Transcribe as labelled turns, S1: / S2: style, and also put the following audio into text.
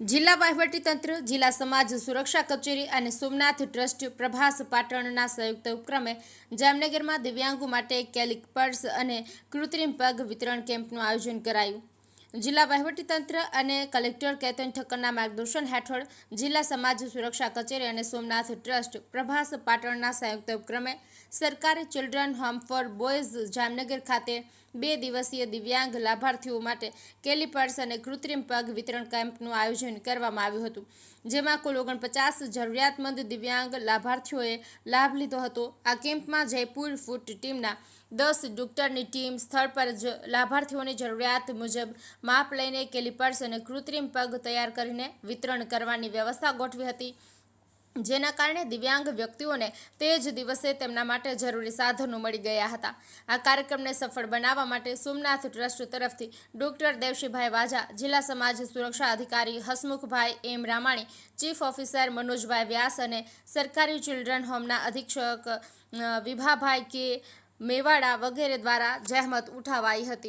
S1: જિલ્લા વહીવટીતંત્ર જિલ્લા સમાજ સુરક્ષા કચેરી અને સોમનાથ ટ્રસ્ટ પ્રભાસ પાટણના સંયુક્ત ઉપક્રમે જામનગરમાં દિવ્યાંગો માટે કેલિક પર્સ અને કૃત્રિમ પગ વિતરણ કેમ્પનું આયોજન કરાયું. જિલ્લા વહીવટીતંત્ર અને કલેક્ટર કેતન ઠક્કરના માર્ગદર્શન હેઠળ જિલ્લા સમાજ સુરક્ષા કચેરી અને સોમનાથ ટ્રસ્ટ પ્રભાસ પાટણના સંયુક્ત ઉપક્રમે સરકારી children home for boys Jamnagar ખાતે બે દિવસીય દિવ્યાંગ લાભાર્થીઓ માટે કેલિપર્સ અને કૃત્રિમ પગ વિતરણ કેમ્પનું આયોજન કરવામાં આવ્યું હતું, જેમાં કુલ ઓગણપચાસ જરૂરિયાતમંદ દિવ્યાંગ લાભાર્થીઓએ લાભ લીધો હતો. આ કેમ્પમાં જયપુર ફૂટ ટીમના દસ ડોક્ટરની ટીમ સ્થળ પર જ લાભાર્થીઓની જરૂરિયાત મુજબ માપ લઈને કેલિપર્સ અને કૃત્રિમ પગ તૈયાર કરીને વિતરણ કરવાની વ્યવસ્થા ગોઠવી હતી. જેના કારણે દિવ્યાંગ વ્યક્તિઓને તે જ દિવસે તેમના માટે જરૂરી સાધનો મળી ગયા હતા. આ કાર્યક્રમને સફળ બનાવવા માટે સોમનાથ ટ્રસ્ટ તરફથી ડોક્ટર દેવશીભાઈ વાજા, જિલ્લા સમાજ સુરક્ષા અધિકારી Hasmukhbhai M Ramani, chief officer Manojbhai Vyas અને સરકારી ચિલ્ડ્રન હોમના અધિક્ષક વિભાભાઈ કે મેવાડા વગેરે દ્વારા જહેમત ઉઠાવાઈ હતી.